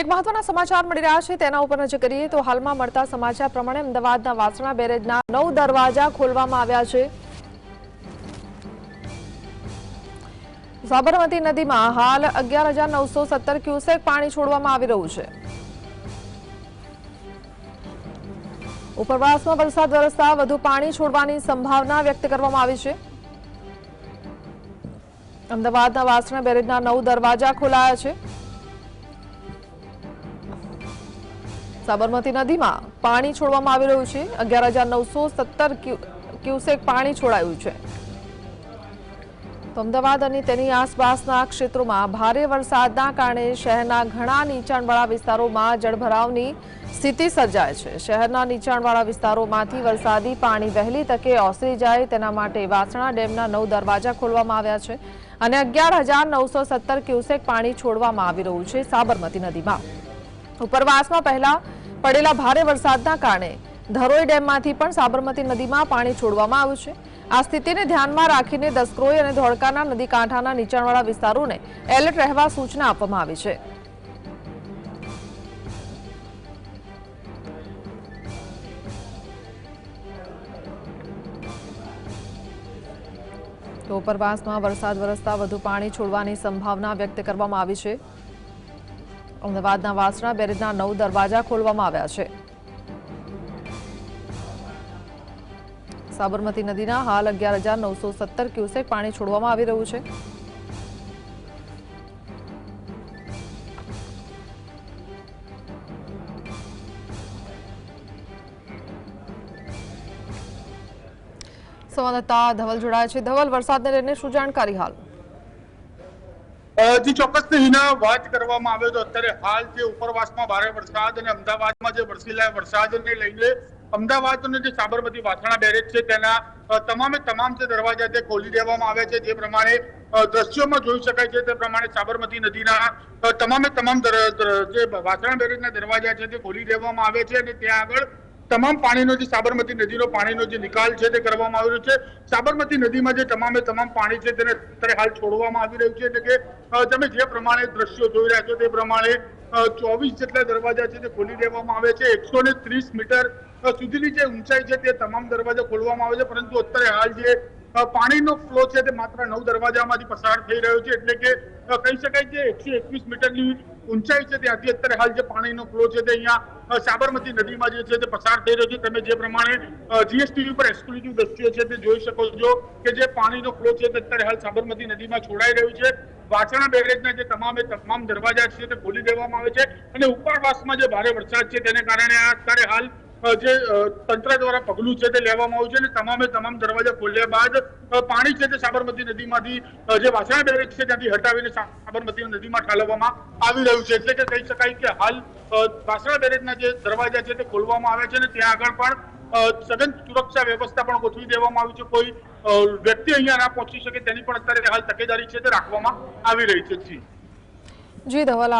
એક મહત્વના સમાચાર મળી રહ્યા છે. તેના ઉપર નજર કરીએ તો હાલમાં મળતા સમાચાર પ્રમાણે અમદાવાદના વાસણા બેરેજના નવ દરવાજા ખોલવામાં આવ્યા છે. સાબરમતી નદીમાં હાલ અગિયાર ક્યુસેક પાણી છોડવામાં આવી રહ્યું છે. ઉપરવાસમાં વરસાદ વરસતા વધુ પાણી છોડવાની સંભાવના વ્યક્ત કરવામાં આવી છે. અમદાવાદના વાસણા બેરેજના નવ દરવાજા ખોલાયા છે. સાબરમતી નદીમાં પાણી છોડવામાં આવી રહ્યું છે. અગિયાર હજાર નવસો સત્તર ક્યુસેક પાણી છોડાયું છે. તો અમદાવાદ અને તેની આસપાસના ક્ષેત્રોમાં ભારે વરસાદના કારણે શહેરના ઘણા નીચાણવાળા વિસ્તારોમાં જળભરાવની સ્થિતિ સર્જાય છે. શહેરના નીચાણવાળા વિસ્તારોમાંથી વરસાદી પાણી વહેલી તકે ઓસરી જાય તેના માટે વાસણા ડેમના નવ દરવાજા ખોલવામાં આવ્યા છે અને અગિયાર હજાર નવસો સત્તર ક્યુસેક પાણી છોડવામાં આવી રહ્યું છે સાબરમતી નદીમાં. ઉપરવાસમાં પહેલા પડેલા ભારે વરસાદના કારણે ધરોઈ ડેમમાંથી પણ સાબરમતી નદીમાં પાણી છોડવામાં આવ્યું છે. આ સ્થિતિને ધ્યાનમાં રાખીને દસક્રોઈ અને ધોળકાના નદી કાંઠાના નીચાણવાળા વિસ્તારોને એલર્ટ રહેવા સૂચના આપવામાં આવી છે. ઉપરવાસમાં વરસાદ વરસતા વધુ પાણી છોડવાની સંભાવના વ્યક્ત કરવામાં આવી છે. અમદાવાદના વાસણા બેરેજના નવ દરવાજા ખોલવામાં આવ્યા છે. સાબરમતી નદીના હાલ અગિયાર હજાર નવસો સત્તર ક્યુસેક પાણી છોડવામાં આવી રહ્યું છે. સંવાદદાતા ધવલ જોડાયા છે. ધવલ, વરસાદને લઈને શું જાણકારી હાલ? જી ચોક્કસ હિના વાત કરવામાં આવે તો અત્યારે હાલ જે ઉપરવાસમાં ભારે વરસાદ અને અમદાવાદમાં જે વરસેલા વરસાદને લઈને અમદાવાદ જે સાબરમતી વાસણા બેરેજ છે તેના તમામે તમામ જે દરવાજા તે ખોલી દેવામાં આવે છે. જે પ્રમાણે દ્રશ્યોમાં જોઈ શકાય છે તે પ્રમાણે સાબરમતી નદીના તમામે તમામ જે વાસણા બેરેજના દરવાજા છે તે ખોલી દેવામાં આવે છે અને ત્યાં આગળ તમામ પાણીનો જે સાબરમતી નદીનો પાણીનો જે નિકાલ છે તે કરવામાં આવી રહ્યો છે. સાબરમતી નદીમાં જે તમામે તમામ પાણી છે તેને અત્યારે હાલ છોડવામાં આવી રહ્યું છે. એટલે કે તમે જે પ્રમાણે દ્રશ્યો જોઈ રહ્યા છો તે પ્રમાણે ચોવીસ જેટલા દરવાજા છે તે ખોલી દેવામાં આવે છે. એકસો ત્રીસ મીટર સુધીની જે ઊંચાઈ છે તે તમામ દરવાજા ખોલવામાં આવે છે. પરંતુ અત્યારે હાલ જે પાણીનો ફ્લો છે તે માત્ર નવ દરવાજામાંથી પસાર થઈ રહ્યો છે, એટલે કે કહી શકાય કે એકસો એકવીસ મીટરની ઊંચાઈ છે ત્યાંથી અત્યારે હાલ જે પાણીનો ફ્લો છે તે અહીંયા સાબરમતી નદીમાં જે છે તે પસાર થઈ રહ્યો છે. તમે જે પ્રમાણે જીએસટી ઉપર એક્સક્લુઝિવ દ્રશ્યો છે તે જોઈ શકો છો કે જે પાણીનો ફ્લો છે તે અત્યારે હાલ સાબરમતી નદીમાં છોડાઈ રહ્યું છે. વાસણા બેરેજના જે તમામે તમામ દરવાજા છે તે ખોલી દેવામાં આવે છે. અને ઉપરવાસમાં જે ભારે વરસાદ છે તેને કારણે આ અત્યારે હાલ જે તંત્ર દ્વારા પગલું છે તે લેવામાં આવ્યું છે અને તમામે તમામ દરવાજા ખોલ્યા બાદ પાણી છે તે સાબરમતી નદીમાંથી જે વાસણા બેરેજ છે ત્યાંથી હટાવીને સાબરમતી નદીમાં ઠાલવવામાં આવી રહ્યું છે. એટલે કે કહી શકાય કે હાલ વાસણા બેરેજના જે દરવાજા છે તે ખોલવામાં આવ્યા છે અને ત્યાં આગળ પણ સઘન સુરક્ષા વ્યવસ્થા પણ ગોઠવી દેવામાં આવી છે. કોઈ વ્યક્તિ અહીંયા ના પહોંચી શકે તેની પણ અત્યારે હાલ તકેદારી છે તે રાખવામાં આવી રહી છે. જી. જી, ધવલ